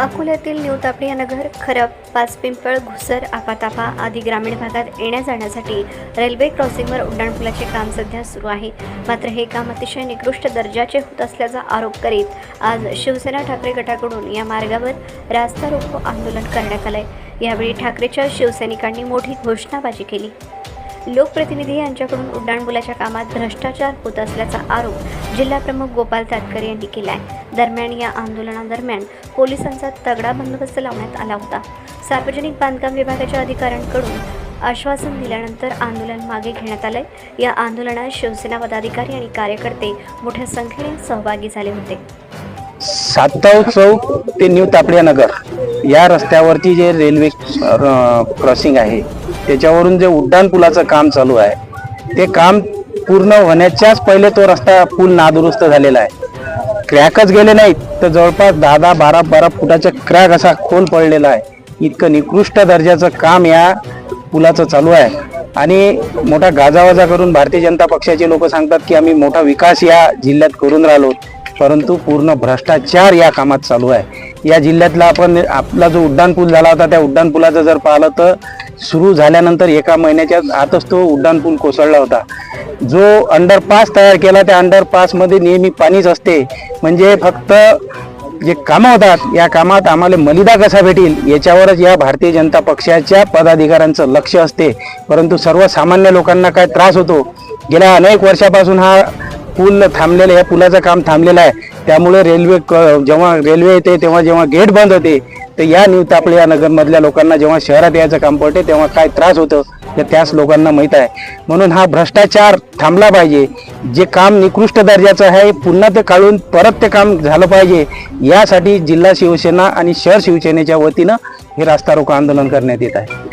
अकोल्यातील न्यू तापडिया नगर खरब पाचपिंपळ घुसर आपातापा आदी ग्रामीण भागात येण्या जाण्यासाठी रेल्वे क्रॉसिंगवर उड्डाणपुलाचे काम सध्या सुरू आहे. मात्र हे काम अतिशय निकृष्ट दर्जाचे होत असल्याचा आरोप करीत आज शिवसेना ठाकरे गटाकडून या मार्गावर रास्ता रोको आंदोलन करण्यात आलंय. यावेळी ठाकरेच्या शिवसैनिकांनी मोठी घोषणाबाजी केली. लोकप्रतिनिधी यांच्याकडून उड्डाणपुलाच्या कामात भ्रष्टाचार होत असल्याचा आरोप जिल्हाप्रमुख गोपाल तातकरे यांनी केला आहे दरम्यान या आंदोलनादरम्यान पोलिसांचा तगडा बंदोबस्त लावण्यात आला होता. सार्वजनिक बांधकाम विभागाच्या अधिकाऱ्यांकडून आश्वासन दिल्यानंतर आंदोलन मागे घेण्यात आलंय. या आंदोलनात शिवसेना पदाधिकारी आणि कार्यकर्ते मोठ्या संख्येने सहभागी झाले होते. सातव चौक ते न्यू तापडिया नगर. या रस्त्यावरती जे रेल्वे क्रॉसिंग आहे त्याच्यावरून जे उड्डाण पुलाचं काम चालू आहे ते काम पूर्ण होण्याच्याच पहिले तो रस्ता पूल नादुरुस्त झालेला आहे. क्रॅकच गेले नाहीत तर जवळपास दहा दहा बारा बारा फुटाचा क्रॅक असा खोल पडलेला आहे. इतकं निकृष्ट दर्जाचं काम या पुलाचं चालू आहे. आणि मोठा गाजावाजा करून भारतीय जनता पक्षाचे लोक सांगतात की आम्ही मोठा विकास या जिल्ह्यात करून राहिलो. परंतु पूर्ण भ्रष्टाचार या कामात चालू आहे. या जिल्ह्यातला आपण आपला जो उड्डाणपूल झाला होता त्या उड्डाणपुलाचं जर पाहिलं तर सुरू झाल्यानंतर एका महिन्याच्या आतच तो उड्डाणपूल कोसळला होता. जो अंडरपास तयार केला त्या अंडरपासमध्ये नेहमी पाणीच असते. म्हणजे फक्त जे कामं होतात या कामात आम्हाला मलिदा कसा भेटेल याच्यावरच या भारतीय जनता पक्षाच्या पदाधिकाऱ्यांचं लक्ष असते. परंतु सर्वसामान्य लोकांना काय त्रास होतो? गेल्या अनेक वर्षापासून हा पूल थांबलेलं या पुलाचं काम थांबलेलं आहे. त्यामुळे रेल्वे क- जेव्हा रेल्वे येते तेव्हा जेव्हा गेट बंद होते तर या न्यू या नगरमधल्या लोकांना जेव्हा शहरात यायचं काम पडते तेव्हा काय त्रास होतं हे त्याच लोकांना माहीत आहे. म्हणून हा भ्रष्टाचार थांबला पाहिजे. जे काम निकृष्ट दर्जाचं आहे पुन्हा ते काढून परत ते काम झालं पाहिजे. यासाठी जिल्हा शिवसेना आणि शहर शिवसेनेच्या वतीनं हे रास्ता रोको आंदोलन करण्यात येत आहे.